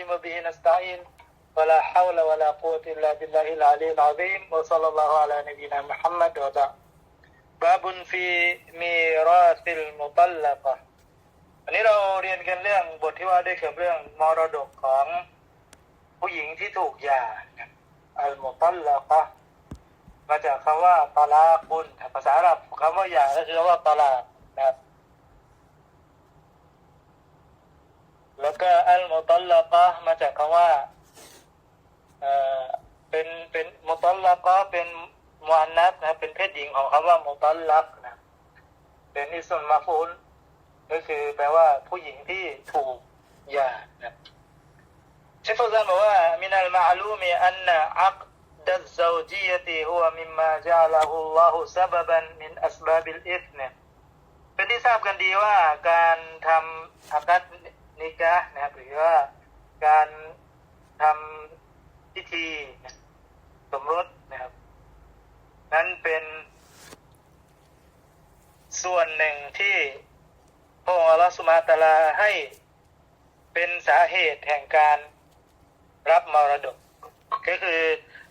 الرحيم وبه نستعين ولا حول ولا قوة إلا بالله العلي العظيم وصلى الله على نبينا محمد وبعد باب في ميراث المطلقة วันนี้เราเรียนกันเรื่องบทที่ว่าด้วยเกี่ยวกับเรื่องมรดกของผู้หญิงที่ถูกหย่าอัลมุตัลละกะมาจากคำว่าตาลาคุนภาษาอาหรับคำว่าหย่าก็คือคำว่าตาลานะครับ แล้วก็อัลมุตัลละกะมาจากคำว่าเอ่อเป็นเป็นมุตัลละกะเป็นมวานัสนะเป็นเพศหญิงของคำว่ามุตัลลักนะเป็นอิสมมาฟูลก็คือแปลว่าผู้หญิงที่ถูกหย่านะเชฟฟซันบอกว่ามินัลมาลูมีอันนะอักดัซซาวจียตีฮัวมิมมาจาลาฮุลลอฮุซาบบันมินอัสบาบิลอิธเนี่ยเป็นที่ทราบกันดีว่าการทำอากัด นิกะนะครับหรือว่าการทำพิธีสมรสนะครับ นั้นเป็นส่วนหนึ่งที่พระองค์อัลลอฮฺสุมาตะลาให้เป็นสาเหตุแห่งการรับมรดก ก็คือ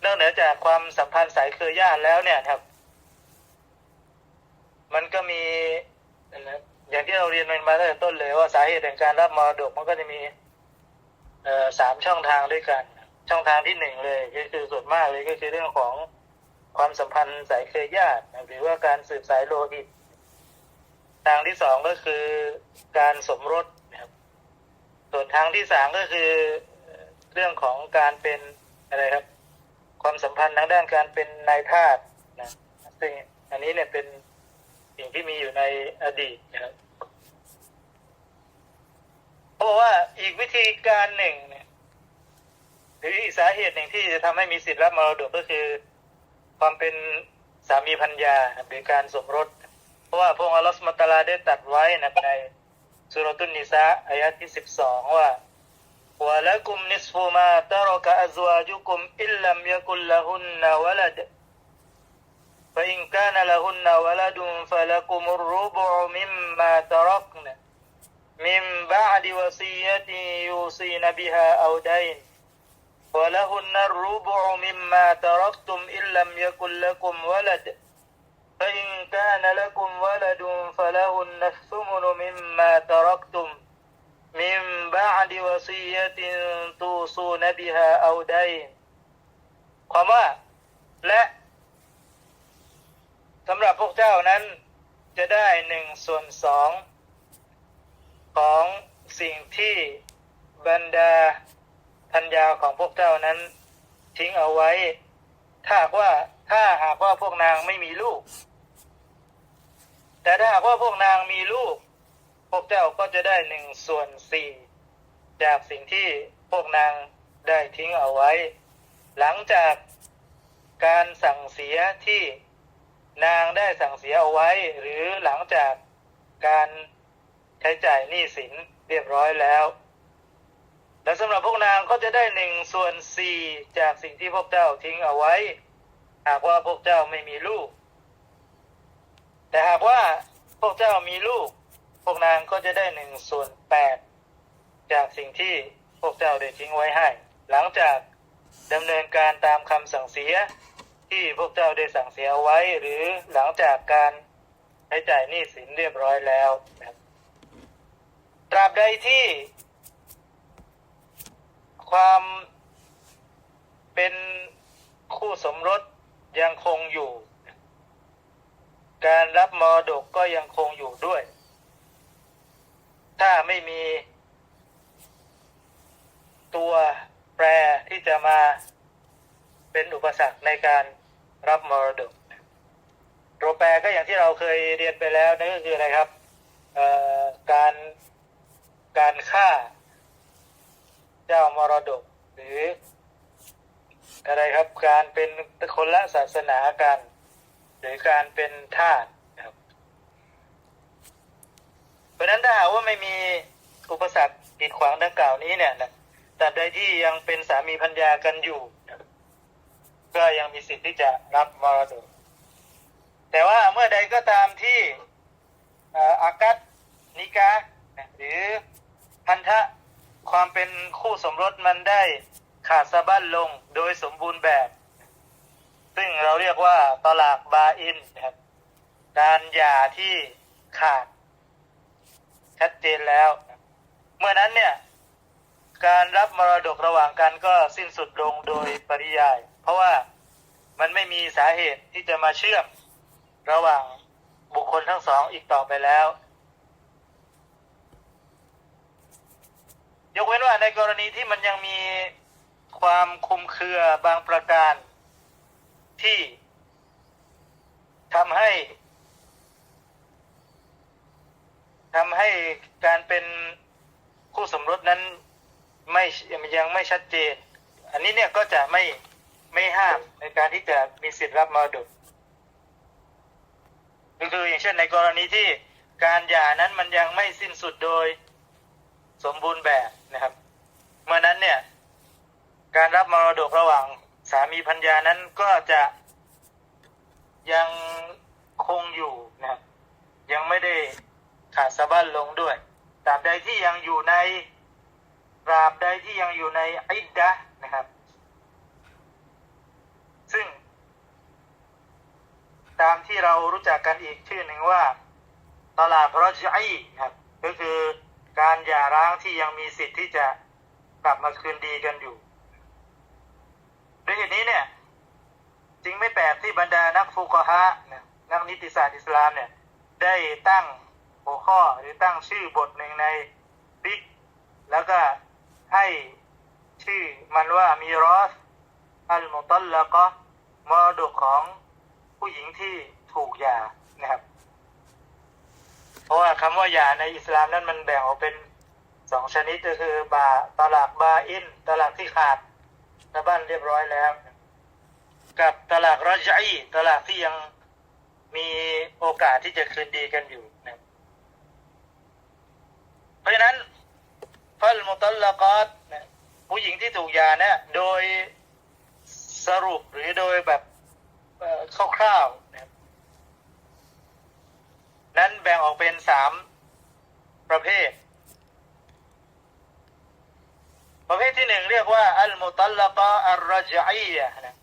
นอกเหนือจากความสัมพันธ์สายเครือญาติแล้วเนี่ยครับ มันก็มีนะ อย่างที่เราเรียนมันมาตั้งแต่ต้นเลยว่าสาเหตุแห่งการรับมรดกมันก็จะมีเอ่อสามช่องทางด้วยกัน ช่องทางที่หนึ่งเลยก็คือส่วนมากเลยก็คือเรื่องของความสัมพันธ์สายเครือญาติหรือว่าการสืบสายโลหิต ทางที่สองก็คือการสมรสนะครับส่วนทางที่สามก็คือเอ่อเรื่องของการเป็นอะไรครับ ความสัมพันธ์ทางด้านการเป็นนายทาสนะซึ่งอันนี้เนี่ยเป็นสิ่งที่มีอยู่ในอดีตนะครับ เพราะว่าอีกวิธีการหนึ่งเนี่ยหรืออีกสาเหตุหนึ่งที่จะทำให้มีสิทธิ์รับมรดกก็คือ ความเป็นสามีพัญญาหรือการสมรส เพราะว่าพระองค์อัลลอฮฺสุลตาลาได้ตรัดไว้นะในสุรตุนนิสาอายะที่สิบสองว่า ولكم نصف ما ترك أزواجكم إن لم يكن لهن ولد فإن كان لهن ولد فلكم الربع مما تركن من بعد وصية يوصين بها أو دين ولهن الربع مما تركتم إن لم يكن لكم ولد فإن كان لكم ولد فلهن الثمن مما تركتم من بعد وصية توصون بها أو دين ความว่าและ สำหรับพวกเจ้านั้นจะได้หนึ่งส่วนสอง ของสิ่งที่บรรดาพัญญาของพวกเจ้านั้น ทิ้งเอาไว้ ถ้าหากว่าถ้าหากว่าพวกนางไม่มีลูก แต่ถ้าหากว่าพวกนางมีลูก พวกเจ้าก็จะได้หนึ่งส่วนสี่จากสิ่งที่พวกนางได้ทิ้งเอาไว้ หลังจากการสั่งเสียที่นางได้สั่งเสียเอาไว้ หรือหลังจากการ ใช้จ่ายหนี้สินเรียบร้อยแล้ว และสำหรับพวกนางก็จะได้หนึ่งส่วนสี่จากสิ่งที่พวกเจ้าทิ้งเอาไว้ หากว่าพวกเจ้าไม่มีลูก แต่หากว่าพวกเจ้ามีลูก พวกนางก็จะได้หนึ่งส่วนแปดจากสิ่งที่พวกเจ้าได้ทิ้งไว้ให้ หลังจากดำเนินการตามคำสั่งเสียที่พวกเจ้าได้สั่งเสียเอาไว้ หรือหลังจากการใช้จ่ายหนี้สินเรียบร้อยแล้วนะครับ ตราบใดที่ ความเป็นคู่สมรสยังคงอยู่ การรับมรดกก็ยังคงอยู่ด้วย ถ้าไม่มี ตัวแปรที่จะมาเป็นอุปสรรคในการรับมรดกตัวแปรก็อย่างที่เราเคยเรียนไปแล้วนั่นก็คืออะไรครับการ การฆ่า เจ้ามรดก หรือ อะไรครับ การเป็นคนละศาสนากัน หรือการเป็นทาสครับ เพราะนั้นถ้าหากว่าไม่มีอุปสรรคกีดขวางดังกล่าวนี้เนี่ยนะตราบใดที่ยังเป็นสามีพัญญากันอยู่ก็ยังมีสิทธิ์ที่จะรับมรดก แต่ว่าเมื่อใดก็ตามที่อากัดนิกาหรือ พันธะความเป็นคู่สมรสมันได้ขาดสะบั้นลงโดยสมบูรณ์แบบ ซึ่งเราเรียกว่าตลากบาอินนะครับการหย่าที่ขาด ชัดเจนแล้ว เมื่อนั้นเนี่ย การรับมรดกระหว่างกันก็สิ้นสุดลงโดยปริยาย เพราะว่ามันไม่มีสาเหตุที่จะมาเชื่อมระหว่างบุคคลทั้งสองอีกต่อไปแล้ว ยกเว้นว่าในกรณีที่มันยังมีความคุมเครือบางประการที่ทำให้ทำให้การเป็นคู่สมรสนั้นไม่ยังไม่ชัดเจน อันนี้เนี่ยก็จะไม่ไม่ห้ามในการที่จะมีสิทธิ์รับมรดกก็คืออย่างเช่นในกรณีที่การหย่านั้นมันยังไม่สิ้นสุดโดย สมบูรณ์แบบนะครับ เมื่อนั้นเนี่ย การรับมรดกระหว่างสามีพัญญานั้นก็จะยังคงอยู่นะครับยังไม่ได้ขาดสะบั้นลงด้วยตราบใดที่ยังอยู่ในตราบใดที่ยังอยู่ในอิดดะนะครับ ซึ่ง ตามที่เรารู้จักกันอีกชื่อหนึ่งว่าตลาดรอจัยครับ ก็คือ การหย่าร้างที่ยังมีสิทธิ์ที่จะกลับมาคืนดีกันอยู่ด้วยเหตุนี้เนี่ยจึงไม่แปลกที่บรรดานักฟุกฮะนะนักนิติศาสตร์อิสลามเนี่ยได้ตั้งหัวข้อหรือตั้งชื่อบทหนึ่งในบิกแล้วก็ให้ชื่อมันว่ามีรอสอัลมุตัลและก็มรดกของผู้หญิงที่ถูกหย่านะครับ เพราว่าคำว่าหย่าในอิสลามนั้นมันแบ่งออกเป็นสองชนิดก็คือบาตลากบาอินตลากที่ขาดตะบ้านเรียบร้อยแล้ว กับตลากรจัยตลากที่ยังมีโอกาสที่จะคืนดีกันอยู่นะเพราะฉะนั้นฟัลมุตลละกอตผู้หญิงที่ถูกยาเนี่ยโดยสรุปหรือโดยแบบคร่าวๆนะ นั้นแบ่งออกเป็นสามประเภท ประเภทที่หนึ่งเรียกว่า อัลมุตัลละกะอัลรจัยะนะ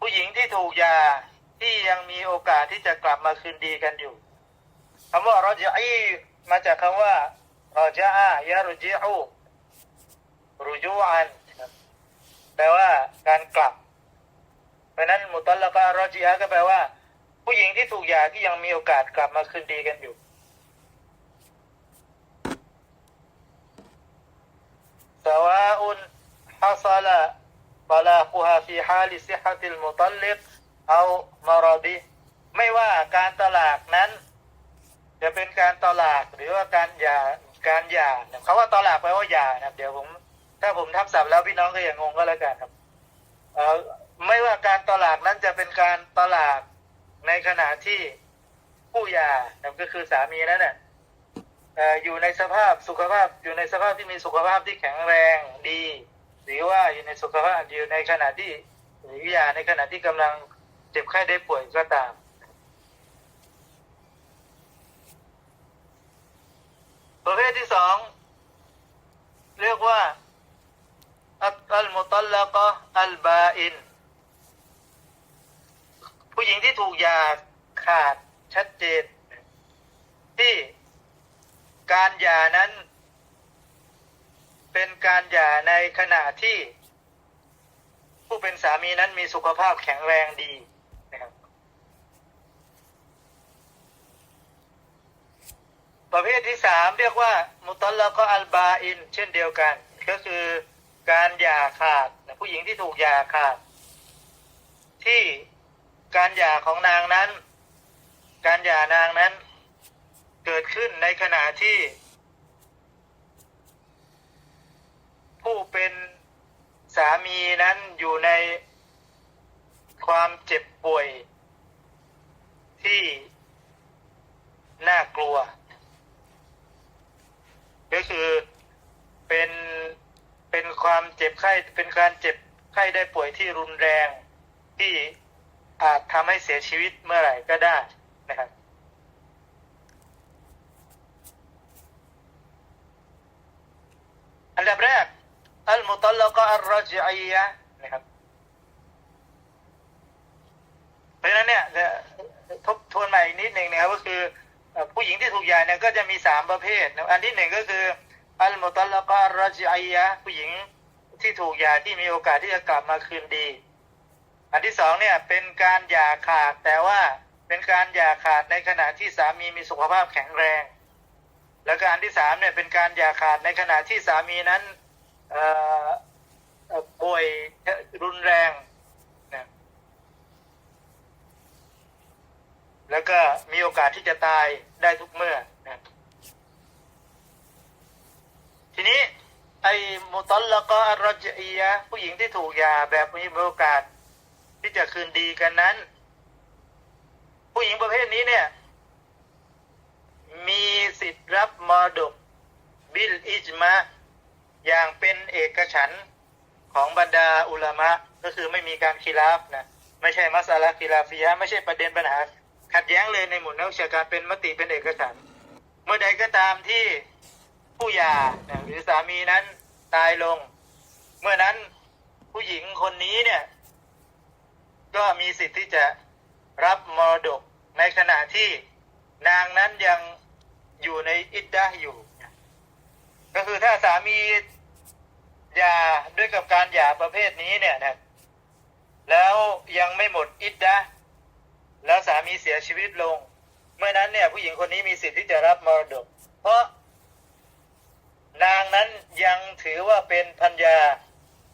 ผู้หญิงที่ถูกยาที่ยังมีโอกาสที่จะกลับมาคืนดีกันอยู่คำว่ารจัยมาจากคำว่ารจาอะยารจิอูรุจูอันแปลว่าการกลับ เพราะนั้นมุตัลละกะอัลรจิอะก็แปลว่า ผู้หญิงที่ถูกหย่าที่ยังมีโอกาสกลับมาคืนดีกันอยู่ سواء حصل طلاقها في حال صحة المطلق أو مرضه ไม่ว่าการตลากนั้น จะเป็นการตลากหรือว่าการหย่าการหย่าคำว่าตลากแปลว่าหย่านะครับ เดี๋ยวผม ถ้าผมทับศัพท์แล้วพี่น้องก็อย่างงงก็แล้วกันครับเอ่อไม่ว่าการตลากนั้นจะเป็นการตลาก ในขณะที่ผู้หย่านะครับก็คือสามีนั้นน่ะเอ่ออยู่ในสภาพสุขภาพอยู่ในสภาพที่มีสุขภาพที่แข็งแรงดี หรือว่าอยู่ในสุขภาพอยู่ในขณะที่หรืออยาในขณะที่กำลังเจ็บไข้ได้ป่วยก็ตาม ประเภทที่สองเรียกว่าอัลมุตัลละกะอัลบาอิน ผู้หญิงที่ถูกยาขาดชัดเจน ที่การหย่านั้น เป็นการหย่าในขณะที่ ผู้เป็นสามีนั้นมีสุขภาพแข็งแรงดีนะครับประเภทที่สามเรียกว่ามุตลละก็อัลบาอิน เช่นเดียวกัน ก็คือการหย่าขาดผู้หญิงที่ถูกหย่าขาด ที่ การหย่าของนางนั้น การหย่านางนั้น เกิดขึ้นในขณะที่ ผู้เป็นสามีนั้นอยู่ในความเจ็บป่วย ที่น่ากลัว ก็คือเป็นเป็นความเจ็บไข้เป็นการเจ็บไข้ได้ป่วยที่รุนแรงที่ อาจทำให้เสียชีวิตเมื่อไหร่ก็ได้นะครับอันดับแรกอัลมุตลลกะอัลรจอียะนะครับเพราะฉะนั้นเนี่ยจะทบทวนใหม่อีกนิดหนึ่งนะครับก็คือผู้หญิงที่ถูกหย่าเนี่ยก็จะมีสามประเภท อันที่หนึ่งก็คืออัลมุตลลกะอัลรจอียะผู้หญิงที่ถูกหย่าที่มีโอกาสที่จะกลับมาคืนดี อันที่สองเนี่ยเป็นการหย่าขาดแต่ว่าเป็นการหย่าขาดในขณะที่สามีมีสุขภาพแข็งแรง แล้วก็อันที่สามเนี่ยเป็นการหย่าขาดในขณะที่สามีนั้นอ่อเอ่อป่วยรุนแรงนะแล้วก็มีโอกาสที่จะตายได้ทุกเมื่อนะทีนี้ไอ้มุตลละก็อรจอียะผู้หญิงที่ถูกยาแบบมีโอกาส ที่จะคืนดีกันนั้น ผู้หญิงประเภทนี้เนี่ย มีสิทธิ์รับมรดกบิลอิจมะอย่างเป็นเอกฉันของบรรดาอุลามะก็คือไม่มีการคีราฟนะไม่ใช่มัสลาคีราฟิยะไม่ใช่ประเด็นปัญหา ขัดแย้งเลยในหมู่นักวิชาการเป็นมติเป็นเอกฉันเมื่อใดก็ตามที่ผู้หย่าหรือสามีนั้นตายลง เมื่อนั้นผู้หญิงคนนี้เนี่ย ก็มีสิทธิ์ที่จะรับมรดกในขณะที่นางนั้นยังอยู่ในอิดดะห์อยู่ ก็คือถ้าสามีหย่าด้วยกับการหย่าประเภทนี้เนี่ยนะแล้วยังไม่หมดอิดดะห์แล้วสามีเสียชีวิตลง เมื่อนั้นเนี่ย ผู้หญิงคนนี้มีสิทธิ์ที่จะรับมรดก เพราะนางนั้นยังถือว่าเป็นพัญญา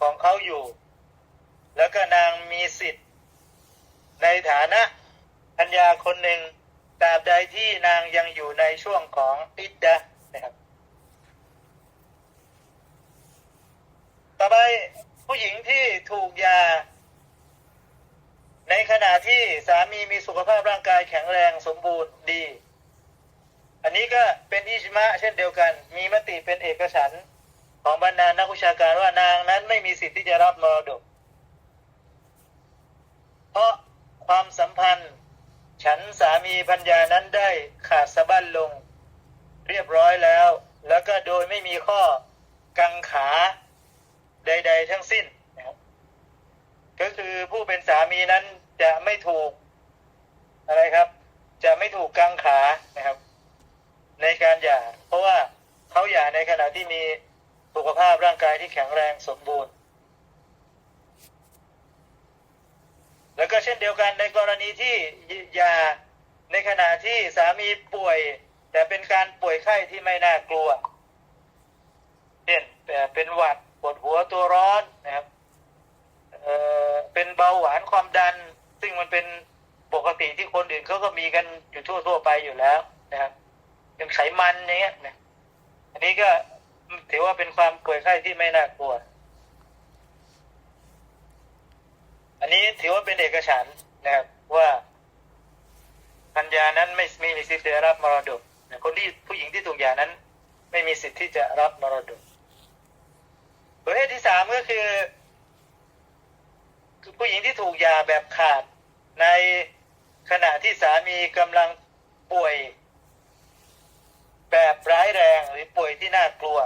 ของเขาอยู่ แล้วก็นางมีสิทธิ์ ในฐานะพัญญาคนหนึ่งตราบใดที่นางยังอยู่ในช่วงของอิดดะนะครับ ต่อไปผู้หญิงที่ถูกยา ในขณะที่สามีมีสุขภาพร่างกายแข็งแรงสมบูรณ์ดี อันนี้ก็เป็นอิจมะเช่นเดียวกัน มีมติเป็นเอกฉันของบรรดานักวิชาการว่านางนั้นไม่มีสิทธิ์ที่จะรับมรดก เพราะ ความสัมพันธ์ ฉันสามีพัญญานั้นได้ขาดสะบั้นลง เรียบร้อยแล้ว แล้วก็โดยไม่มีข้อกังขาใด ๆ ทั้งสิ้นนะครับก็คือผู้เป็นสามีนั้นจะไม่ถูกอะไรครับ จะไม่ถูกกังขานะครับ ในการหย่า เพราะว่าเขาหย่าในขณะที่มีสุขภาพร่างกายที่แข็งแรงสมบูรณ์ แล้วก็เช่นเดียวกันในกรณีที่ยาในขณะที่สามีป่วย แต่เป็นการป่วยไข้ที่ไม่น่ากลัวเช่นเอ่เป็นหวัดปวดหัวตัวร้อนนะครับเอ่อเป็นเบาหวานความดัน ซึ่งมันเป็นปกติที่คนอื่นเขาก็มีกันอยู่ทั่วทั่ว ๆ ไปอยู่แล้วนะครับเป็นไขมันอย่างเงี้ยนะอันนี้ก็ถือว่าเป็นความป่วยไข้ที่ไม่น่ากลัว อันนี้ถือว่าเป็นเอกฉันนะครับว่าพัญญานั้นไม่ไม่มีสิทธิ์จะรับมรดกนะคนที่ผู้หญิงที่ถูกหย่านั้น ไม่มีสิทธิ์ที่จะรับมรดกประเภทที่สามก็คือ คือผู้หญิงที่ถูกหย่าแบบขาดในขณะที่สามีกำลังป่วย แบบร้ายแรงหรือป่วยที่น่ากลัว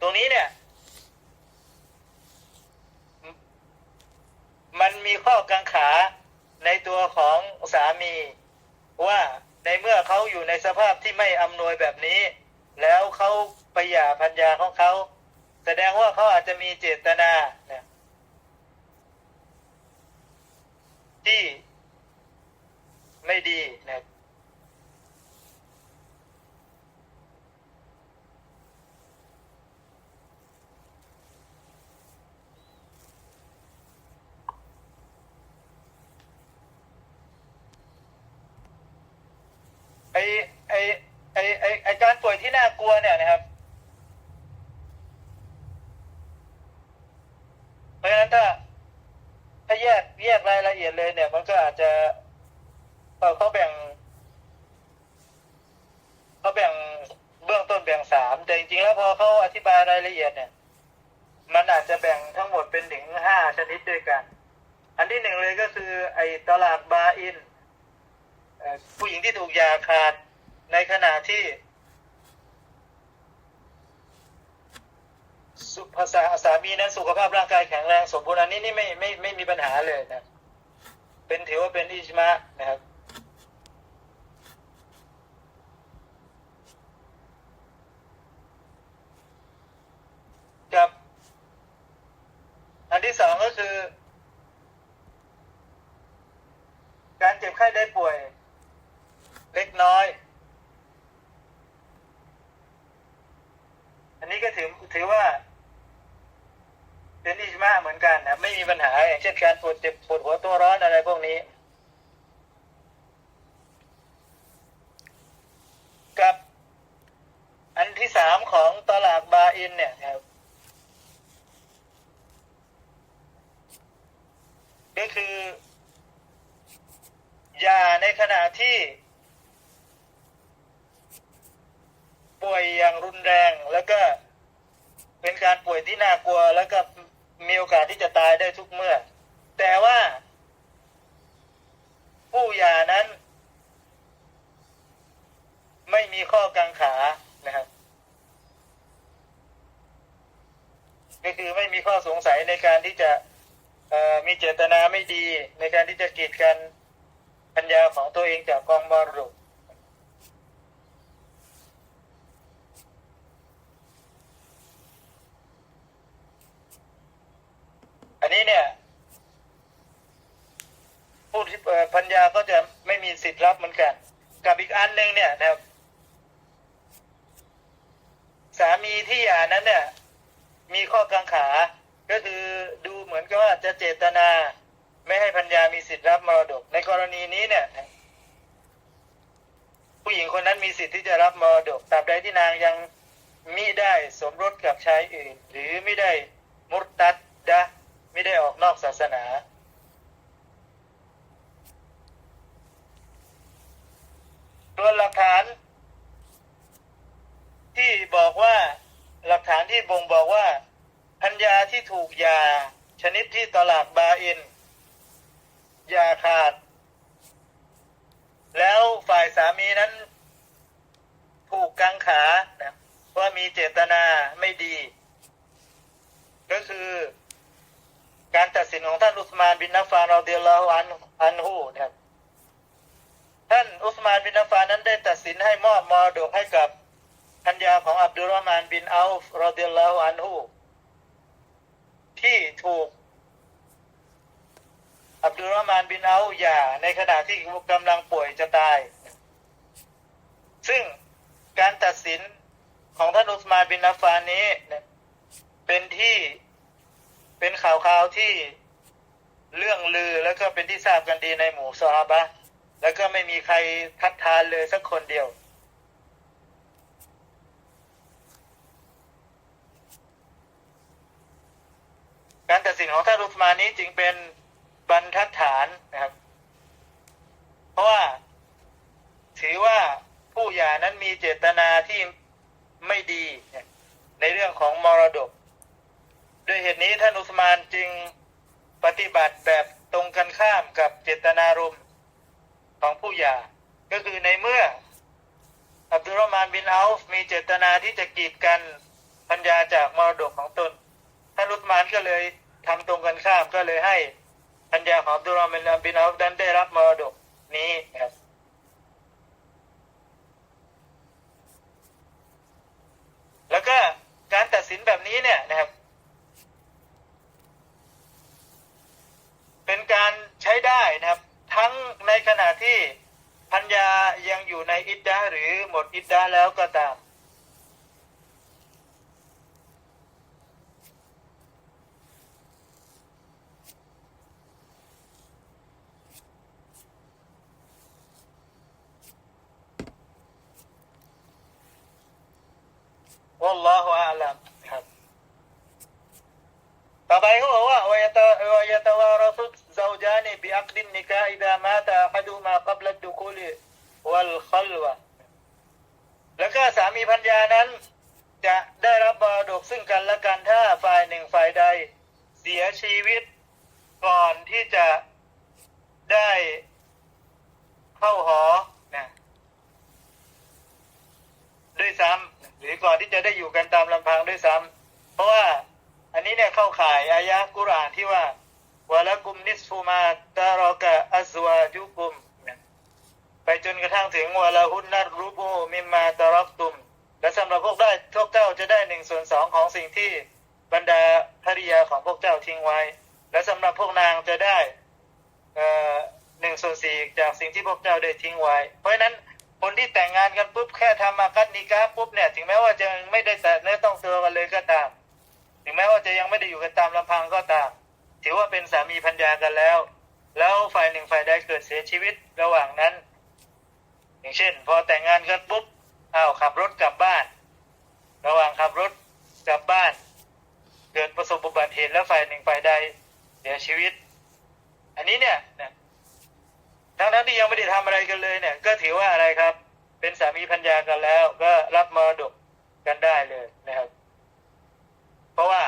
ตรงนี้เนี่ย มันมี ข้อกังขาในตัวของสามี ว่าในเมื่อเขาอยู่ในสภาพที่ไม่อำนวยแบบนี้ แล้วเขาไปหย่าพัญญาของเขา แสดงว่าเขาอาจจะมีเจตนาเนี่ยที่ไม่ดีนะไอไอไอไอไอการป่วยที่น่ากลัวเนี่ยนะครับ เพราะฉะนั้น ถ้าถ้าแยกแยกรายละเอียดเลยเนี่ย มันก็อาจจะเขาแบ่งเขาแบ่งเบื้องต้นแบ่งสามแต่จริงๆแล้วพอเขาอธิบายรายละเอียดเนี่ย มันอาจจะแบ่งทั้งหมดเป็นถึงห้าชนิดด้วยกัน อันที่หนึ่งเลยก็คือ ไอ้ตลาดบาอินผู้หญิงที่ถูกยาขาดในขณะที่ สสุภาษาสามีนั้นสุขภาพร่างกายแข็งแรงสมบูรณ์อันนี้นี่ไม่ไม่ไม่มีปัญหาเลยนะ เป็นถือว่าเป็นอิจมานะครับกับ อันที่สองก็คือ การเจ็บไข้ได้ป่วย เล็กน้อย อันนี้ก็ถือถือว่า เป็นอิจมาเหมือนกันนะไม่มีปัญหาอย่าง เช่นการปวดเจ็บปวดหัวตัวร้อนอะไรพวกนี้ กับ อันที่สามของตลาดบาอิน เนี่ยครับก็คือยาในขณะที่ ป่วยอย่างรุนแรงแล้วก็เป็นการป่วยที่น่ากลัว แล้วก็มีโอกาสที่จะตายได้ทุกเมื่อ แต่ว่า ผู้หย่านั้น ไม่มีข้อกังขานะครับก็คือไม่มีข้อสงสัยในการที่จะมีเจตนาไม่ดีในการที่จะกีดกันปัญญาของตัวเองจากกองมรดก อันนี้เนี่ย ผู้ที่เอ่อพัญญาก็จะไม่มีสิทธิ์รับเหมือนกัน กับอีกอันหนึ่ง เนี่ยนะครับสามีที่หย่านั้นเนี่ย มีข้อกังขา ก็คือดูเหมือนกับว่าจะเจตนา ไม่ให้พัญญามีสิทธิ์รับมรดก ในกรณีนี้เนี่ย ผู้หญิงคนนั้นมีสิทธิ์ที่จะรับมรดกตราบใดที่นางยังมิได้สมรสกับชายอื่น หรือไม่ได้มุรตัดดะไม่ได้ออกนอกศาสนา ตัวหลักฐาน ที่บอกว่าหลักฐานที่ บ่งบอกว่าพัญญาที่ถูกยา ชนิดที่ตลาดบาอินยาขาด แล้วฝ่ายสามีนั้นถูกกังขานะว่ามีเจตนาไม่ดี ก็คือการตัดสินของท่านอุสมานบินนัฟฟานเราเดียลลอฮุอันอันฮูนะครับท่านอุสมานบินนัฟฟานนั้นได้ตัดสินให้มอบมรดกให้กับ ญญาของอับดุลรอมานบินอัลฟรอดิลลอฮุอันฮูที่ถูก อับดุลรอมานบินอัลหย่าในขณะที่กำลังป่วยจะตาย ซึ่งการตัดสินของท่านอุสมานบินนัฟฟานนี้เป็นที่เป็นข่าวข่าวที่เรื่องลือแล้วก็เป็นที่ทราบกันดีในหมู่ซอฮาบะแล้วก็ไม่มีใครทัดทานเลยสักคนเดียว การตัด สินของท่านอุสมานนี้จึงเป็นบรรทัดฐานนะครับ เพราะว่าถือว่าผู้หย่านั้นมีเจตนาที่ไม่ดีในเรื่องของมรดก ด้วยเหตุนี้ท่านอุสมานจึงปฏิบัติแบบตรงกันข้ามกับเจตนารมณ์ของผู้หย่า ก็คือในเมื่อ อับดุลรมานบินอัลฟมีเจตนาที่จะกีดกันพัญญาจากมรดกของตน ท่านอุสมานก็เลย ทำตรงกันข้ามก็เลยให้พัญญาของอับดุลรอมานบินอัฟนั้นได้รับมรดกนี้นะครับแล้วก็การตัดสินแบบนี้เนี่ยนะครับ เป็นการใช้ได้นะครับ ทั้งในขณะที่พัญญายังอยู่ในอิดดาหรือหมดอิดดาแล้วก็ตาม วัลลอฮุอาลัมครับ ต่อไปเขาบอกว่าวายตะวายตะวารสุดซาวจานีบีอักดินนิกาอิดามาตาฮัดูมากับลัดดุคุลีวัลคอลวะแล้วก็สามีพัญยานั้น จะได้รับบรดกซึ่งกันและกันถ้าฝ่ายหนึ่งฝ่ายใด เสียชีวิต ก่อนที่จะได้เข้าหอ นะด้วยซ้ำหรือก่อนที่จะได้อยู่กันตามลำพังด้วยซ้ำเพราะว่าอันนี้เนี่ยเข้าข่ายอายะกุรานที่ว่าวะละกุมนิสฟูมาตารอกะอัซวาจุกุมไปจนกระทั่งถึงวะละหุนนัรรูบูมิมมาตารักตุม และสำหรับพวกได้พวกเจ้าจะได้หนึ่งส่วนสองของสิ่งที่บรรดาภริยาของพวกเจ้าทิ้งไว้ และสำหรับพวกนางจะได้เอ่อหนึ่งส่วนสี่จากสิ่งที่พวกเจ้าได้ทิ้งไว้ เพราะฉะนั้น คนที่แต่งงานกันปุ๊บแค่ทำมากัดนิกาปุ๊บเนี่ย ถึงแม้ว่าจะไม่ได้แต่เนื้อต้องตัวกันเลยก็ตาม ถึงแม้ว่าจะยังไม่ได้อยู่กันตามลำพังก็ตาม ถือว่าเป็นสามีพัญญากันแล้ว แล้วฝ่ายหนึ่งฝ่ายใดเกิดเสียชีวิตระหว่างนั้น อย่างเช่น พอแต่งงานกันปุ๊บอ้าวขับรถกลับบ้าน ระหว่างขับรถกลับบ้าน เกิดประสบอุบัติเหตุแล้วฝ่ายหนึ่งฝ่ายใดเสียชีวิต อันนี้เนี่ยนะทั้งทั้งที่ยังไม่ได้ทำอะไรกัน เลยเนี่ยก็ถือว่าอะไรครับ เป็นสามีพัญญากันแล้ว ก็รับมรดกกันได้เลยนะครับ เพราะว่า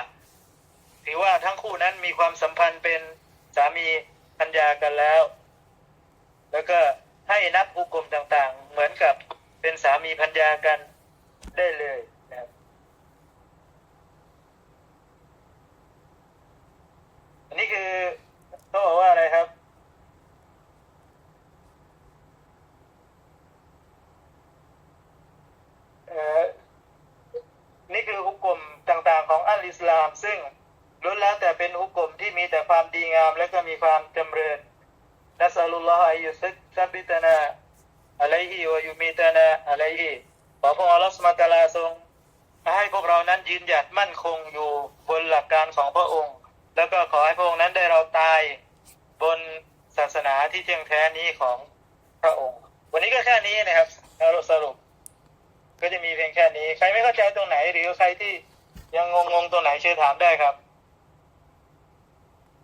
ถือว่าทั้งคู่นั้นมีความสัมพันธ์เป็นสามีพัญญากันแล้ว แล้วก็ให้นับอุกรมต่างๆ เหมือนกับเป็นสามีพัญญากันได้เลยนะครับ อันนี้คือเขาบอกว่าอะไรครับ เอ่อ นี่คือฮุกกลมต่างๆ ของอัลอิสลามซึ่งล้วนแล้วแต่เป็นฮุกกลมที่มีแต่ความดีงาม และก็มีความจำเริญนัสลุลลอฮฺอายุซึกซับบิตนาอะลัยฮิวะยูมีตนาอะลัยฮิขอพระอัลลอฮฺสุบฮาตาลาทรงให้พวกเรานั้นยืนหยัดมั่นคงอยู่บนหลักการของพระองค์ แล้วก็ขอให้พระองค์นั้นได้เราตายบนศาสนาที่เที่ยงแท้นี้ของพระองค์ วันนี้ก็แค่นี้นะครับเราสรุป ก็จะมีเพียงแค่นี้ ใครไม่เข้าใจตรงไหนหรือใครที่ ยังงงๆตรงไหนเชิญถามได้ครับ